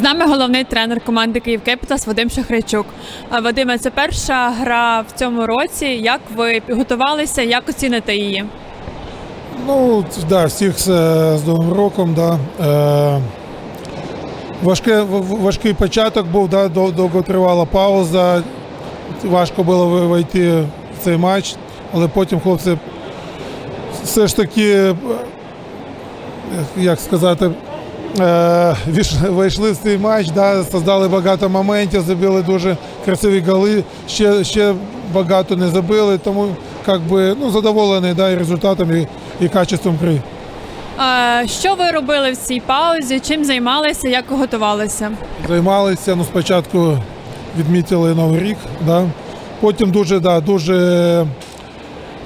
З нами головний тренер команди Київ Кепітас Вадим Шахричук. Вадиме, це перша гра в цьому році. Як ви підготувалися? Як оціните її? Ну, да, всіх з, з Новим роком, да. Е, важке, важкий початок був, да, довго тривала пауза. Важко було вийти в цей матч, але потім хлопці все ж таки, е, як сказати, е, вийшли в цей матч, да, создали багато моментів, забили дуже красиві голи, ще, ще багато не забили, тому как би, ну, задоволений да, і результатом, і, і качеством гри. А, Що ви робили в цій паузі? Чим займалися? Як готувалися? Займалися, ну, спочатку відмітили Новий рік, да. потім дуже, да, дуже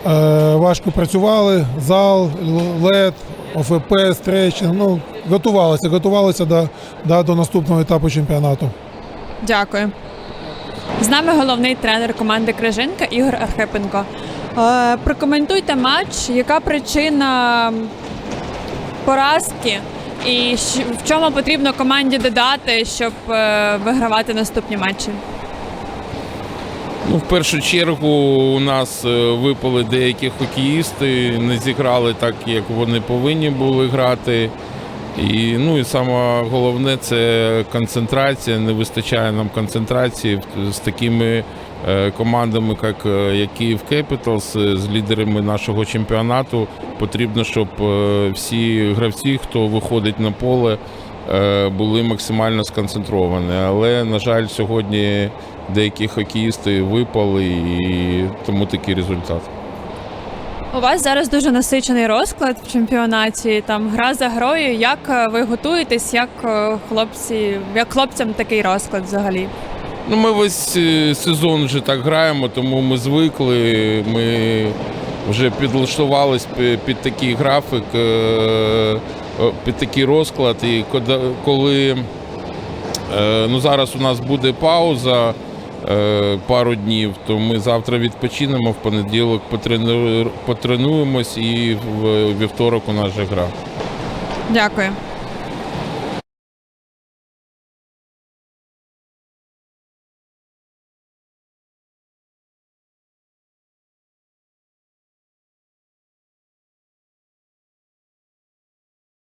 е, важко працювали, зал, лед, ОФП, стретчинг, ну, готувалися, готувалися до, да, до наступного етапу чемпіонату. Дякую. З нами головний тренер команди Крижинка Ігор Архипенко. Е, Прокоментуйте матч, яка причина поразки і в чому потрібно команді додати, щоб е, вигравати наступні матчі? Ну, в першу чергу у нас е, випали деякі хокеїсти, не зіграли так, як вони повинні були грати. І, ну, і саме головне це концентрація. Не вистачає нам концентрації з такими е, командами, як, е, Київ Кепіталс, з лідерами нашого чемпіонату. Потрібно, щоб всі гравці, хто виходить на поле, були максимально сконцентровані. Але, на жаль, сьогодні деякі хокеїсти випали, і тому такий результат. У вас зараз дуже насичений розклад в чемпіонаті. Там гра за грою. Як е, ви готуєтесь? Як е, хлопці, як хлопцям такий розклад взагалі? Ну, ми весь е, сезон вже так граємо, тому ми звикли. Ми вже підлаштувались під такий графік, е, під такий розклад. І коли е, ну, зараз у нас буде пауза е, пару днів, то ми завтра відпочинемо в понеділок, потрену- потренуємось і в вівторок у нас же гра. Дякую.